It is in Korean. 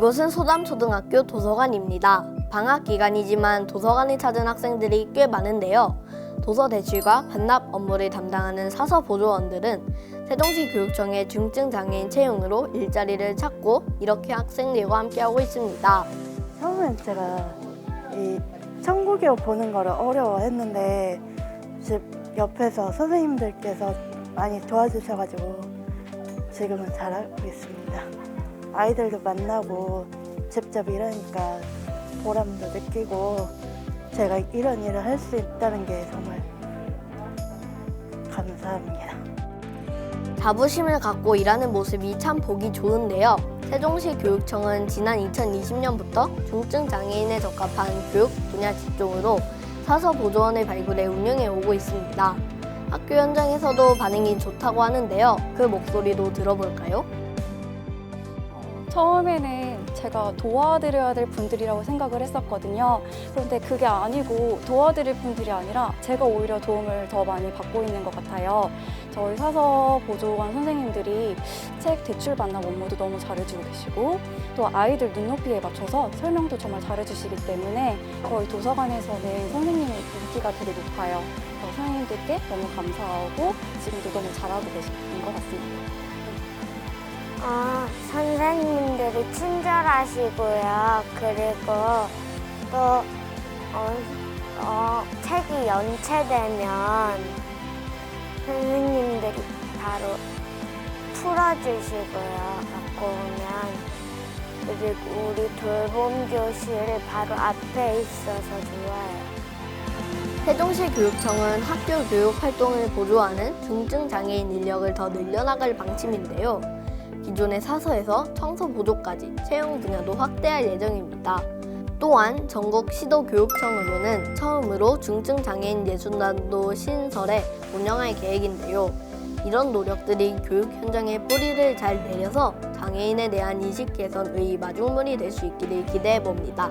이곳은 소담초등학교 도서관입니다. 방학 기간이지만 도서관을 찾은 학생들이 꽤 많은데요. 도서 대출과 반납 업무를 담당하는 사서 보조원들은 세종시 교육청의 중증 장애인 채용으로 일자리를 찾고 이렇게 학생들과 함께하고 있습니다. 제가 이 천국이어 보는 거를 어려워했는데 옆에서 선생님들께서 많이 도와주셔가지고 지금은 잘하고 있습니다. 아이들도 만나고 직접 일하니까 보람도 느끼고 제가 이런 일을 할 수 있다는 게 정말 감사합니다. 자부심을 갖고 일하는 모습이 참 보기 좋은데요. 세종시 교육청은 지난 2020년부터 중증 장애인에 적합한 교육 분야 직종으로 사서 보조원을 발굴해 운영해 오고 있습니다. 학교 현장에서도 반응이 좋다고 하는데요. 그 목소리도 들어볼까요? 처음에는 제가 도와드려야 될 분들이라고 생각을 했었거든요. 그런데 그게 아니고 도와드릴 분들이 아니라 제가 오히려 도움을 더 많이 받고 있는 것 같아요. 저희 사서 보조관 선생님들이 책 대출 반납 업무도 너무 잘해주고 계시고 또 아이들 눈높이에 맞춰서 설명도 정말 잘해주시기 때문에 저희 도서관에서는 선생님의 인기가 되게 높아요. 선생님들께 너무 감사하고 지금도 너무 잘하고 계신 것 같습니다. 어, 선생님들이 친절하시고요. 그리고 또 어, 어, 책이 연체되면 선생님들이 바로 풀어주시고요. 갖고 오면. 그리고 우리 돌봄 교실 바로 앞에 있어서 좋아요. 세종시 교육청은 학교 교육 활동을 보조하는 중증 장애인 인력을 더 늘려나갈 방침인데요. 기존의 사서에서 청소 보조까지 채용 분야도 확대할 예정입니다. 또한 전국 시도교육청으로는 처음으로 중증 장애인 예술단도 신설에 운영할 계획인데요. 이런 노력들이 교육 현장에 뿌리를 잘 내려서 장애인에 대한 인식 개선의 마중물이 될 수 있기를 기대해 봅니다.